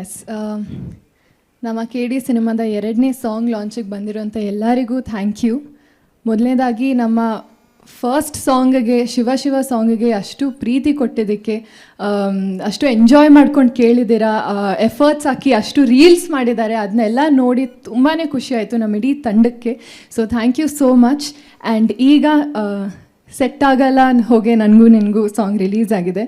S ನಮ್ಮ K D ಸಿನಿಮಾದ ಎರಡನೇ ಸಾಂಗ್ ಲಾಂಚಿಗೆ ಬಂದಿರುವಂಥ ಎಲ್ಲರಿಗೂ ಥ್ಯಾಂಕ್ ಯು ಮೊದಲನೇದಾಗಿ ನಮ್ಮ ಫಸ್ಟ್ ಸಾಂಗ್ಗೆ ಶಿವ ಶಿವ ಸಾಂಗಿಗೆ ಅಷ್ಟು ಪ್ರೀತಿ ಕೊಟ್ಟಿದ್ದಕ್ಕೆ ಅಷ್ಟು ಎಂಜಾಯ್ ಮಾಡ್ಕೊಂಡು ಕೇಳಿದ್ದೀರಾ ಎಫರ್ಟ್ಸ್ ಹಾಕಿ ಅಷ್ಟು ರೀಲ್ಸ್ ಮಾಡಿದ್ದಾರೆ, ಅದನ್ನೆಲ್ಲ ನೋಡಿ ತುಂಬಾ ಖುಷಿ ಆಯಿತು ನಮ್ಮ ಇಡೀ ತಂಡಕ್ಕೆ. So thank you so much and ಈಗ ಸೆಟ್ ಆಗಲ್ಲ ಹೋಗಿ ನನಗೂ ನಿನಗೂ ಸಾಂಗ್ ರಿಲೀಸ್ ಆಗಿದೆ.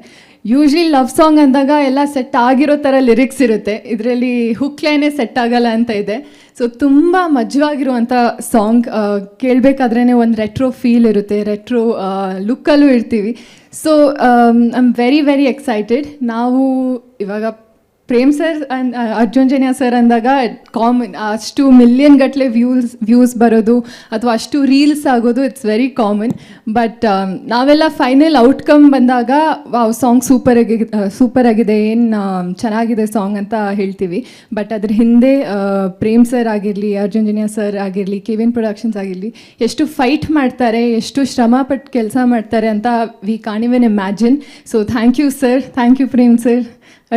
ಯೂಶ್ವಲಿ ಲವ್ ಸಾಂಗ್ ಅಂದಾಗ ಎಲ್ಲ ಸೆಟ್ ಆಗಿರೋ ಥರ ಲಿರಿಕ್ಸ್ ಇರುತ್ತೆ. ಇದರಲ್ಲಿ ಹುಕ್ಲೈನೇ ಸೆಟ್ ಆಗಲ್ಲ ಅಂತ ಇದೆ. ಸೊ ತುಂಬ ಮಜವಾಗಿರುವಂಥ ಸಾಂಗ್ ಕೇಳಬೇಕಾದ್ರೇ ಒಂದು ರೆಟ್ರೋ ಫೀಲ್ ಇರುತ್ತೆ ರೆಟ್ರೋ ಲುಕ್ಕಲ್ಲೂ ಇರ್ತೀವಿ. So I am very very excited ನಾವು ಇವಾಗ Prem sir and Arjun Janya sir ಅಂದಾಗ ಕಾಮನ್ ಅಷ್ಟು ಮಿಲಿಯನ್ ಗಟ್ಟಲೆ ವ್ಯೂಸ್ ವ್ಯೂಸ್ ಬರೋದು ಅಥವಾ ಅಷ್ಟು ರೀಲ್ಸ್ ಆಗೋದು ಇಟ್ಸ್ ವೆರಿ ಕಾಮನ್ ಬಟ್ ನಾವೆಲ್ಲ ಫೈನಲ್ ಔಟ್ಕಮ್ ಬಂದಾಗ ಸಾಂಗ್ ಸೂಪರ್ ಆಗಿ ಸೂಪರ್ ಆಗಿದೆ, ಏನು ಚೆನ್ನಾಗಿದೆ ಸಾಂಗ್ ಅಂತ ಹೇಳ್ತೀವಿ. ಬಟ್ ಅದ್ರ ಹಿಂದೆ ಪ್ರೇಮ್ ಸರ್ ಆಗಿರಲಿ ಅರ್ಜುನ್ ಜನ್ಯ ಸರ್ ಆಗಿರಲಿ ಕೆ ವಿನ್ ಪ್ರೊಡಕ್ಷನ್ಸ್ ಆಗಿರಲಿ, ಎಷ್ಟು ಫೈಟ್ ಮಾಡ್ತಾರೆ, ಎಷ್ಟು ಶ್ರಮ ಪಟ್ಟು ಕೆಲಸ ಮಾಡ್ತಾರೆ ಅಂತ we can even imagine so thank you sir thank you Prem sir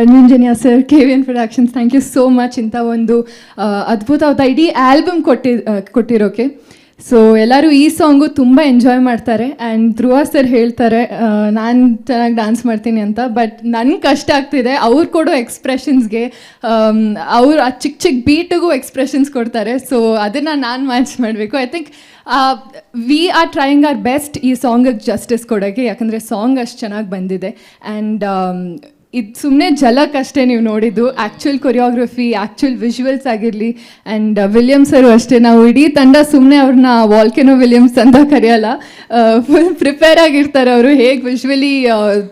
Arjun sir K V N productions thank you so much ಇಂಥ ಒಂದು ಅದ್ಭುತವಾದ ಇಡೀ ಆಲ್ಬಮ್ ಕೊಟ್ಟಿ ಕೊಟ್ಟಿರೋಕೆ. ಸೊ ಎಲ್ಲರೂ ಈ ಸಾಂಗು ತುಂಬ ಎಂಜಾಯ್ ಮಾಡ್ತಾರೆ. ಆ್ಯಂಡ್ ಧ್ರುವ ಸರ್ ಹೇಳ್ತಾರೆ ನಾನು ಚೆನ್ನಾಗಿ ಡ್ಯಾನ್ಸ್ ಮಾಡ್ತೀನಿ ಅಂತ. ಬಟ್ ನನಗೆ ಕಷ್ಟ ಆಗ್ತಿದೆ. ಅವ್ರು ಕೊಡೋ ಎಕ್ಸ್ಪ್ರೆಷನ್ಸ್ಗೆ ಅವರು ಆ ಚಿಕ್ಕ ಚಿಕ್ಕ ಬೀಟಿಗೂ ಎಕ್ಸ್ಪ್ರೆಷನ್ಸ್ ಕೊಡ್ತಾರೆ. ಸೊ ಅದನ್ನು ನಾನು ಮ್ಯಾಚ್ ಮಾಡಬೇಕು. I think we are trying our best ಈ ಸಾಂಗಿಗೆ ಜಸ್ಟಿಸ್ ಕೊಡೋಕ್ಕೆ ಯಾಕಂದರೆ ಸಾಂಗ್ ಅಷ್ಟು ಚೆನ್ನಾಗಿ ಬಂದಿದೆ. ಆ್ಯಂಡ್ ಇದು ಸುಮ್ಮನೆ ಜಲಕ್ ಅಷ್ಟೇ ನೀವು ನೋಡಿದ್ದು. ಆ್ಯಕ್ಚುಯಲ್ ಕೊರಿಯೋಗ್ರಫಿ ಆ್ಯಕ್ಚುಯಲ್ ವಿಜುವಲ್ಸ್ ಆಗಿರಲಿ ಆ್ಯಂಡ್ ವಿಲಿಯಮ್ಸ್ ಅವರು ಅಷ್ಟೇ. ನಾವು ಇಡೀ ತಂಡ ಸುಮ್ಮನೆ ಅವ್ರನ್ನ ವಾಲ್ಕೆನೋ ವಿಲಿಯಮ್ಸ್ ಅಂತ ಕರೆಯಲ್ಲ. ಫುಲ್ ಪ್ರಿಪೇರ್ ಆಗಿರ್ತಾರೆ ಅವರು. ಹೇಗೆ ವಿಜುವಲಿ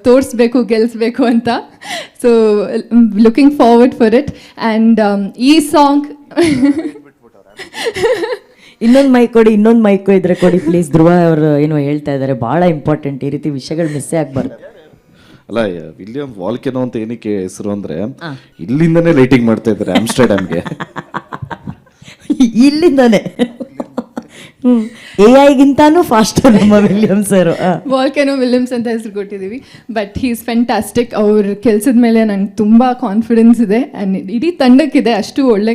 ತೋರಿಸ್ಬೇಕು ಗೆಲ್ಲಿಸ್ಬೇಕು ಅಂತ. So looking forward for it and ಈ ಸಾಂಗ್ ಇನ್ನೊಂದು ಮೈಕ್ ಕೊಡಿ, ಇನ್ನೊಂದು ಮೈಕ್ ಇದ್ರೆ ಕೊಡಿ ಪ್ಲೀಸ್ ಧ್ರುವ ಅವರು ಏನೋ ಹೇಳ್ತಾ ಇದ್ದಾರೆ ಬಹಳ ಇಂಪಾರ್ಟೆಂಟ್ ಈ ರೀತಿ ವಿಷಯಗಳು ಮಿಸ್ಸೇ ಆಗ್ಬಾರ್ದು ಅಲ್ಲ ವಿಲಿಯಂ ವಾಲ್ಕೆನೋ ಅಂತ ಏನಕ್ಕೆ ಹೆಸರು ಅಂದ್ರೆ ಇಲ್ಲಿಂದನೇ ಲೈಟಿಂಗ್ ಮಾಡ್ತಾ ಇದ್ದಾರೆ ಆಮ್ಸ್ಟರ್ಡ್ಯಾಮ್ಗೆ ಇಲ್ಲಿಂದಾನೆ. ಎ ಐಗಿಂತಾನು ಫಾಸ್ಟ್ ನಮ್ಮ ವಿಲಿಯಮ್ ಸರ್ ವಾಲ್ಕೆನೋ ವಿಲಿಯಮ್ಸ್ ಅಂತ ಹೆಸರು ಕೊಟ್ಟಿದ್ದೀವಿ. ಬಟ್ ಹೀಸ್ ಫ್ಯಾಂಟಾಸ್ಟಿಕ್ ಅವ್ರ ಕೆಲಸದ ಮೇಲೆ ನಂಗೆ ತುಂಬಾ ಕಾನ್ಫಿಡೆನ್ಸ್ ಇದೆ. ಆ್ಯಂಡ್ ಇಡೀ ತಂಡಕ್ಕಿದೆ ಅಷ್ಟು ಒಳ್ಳೆ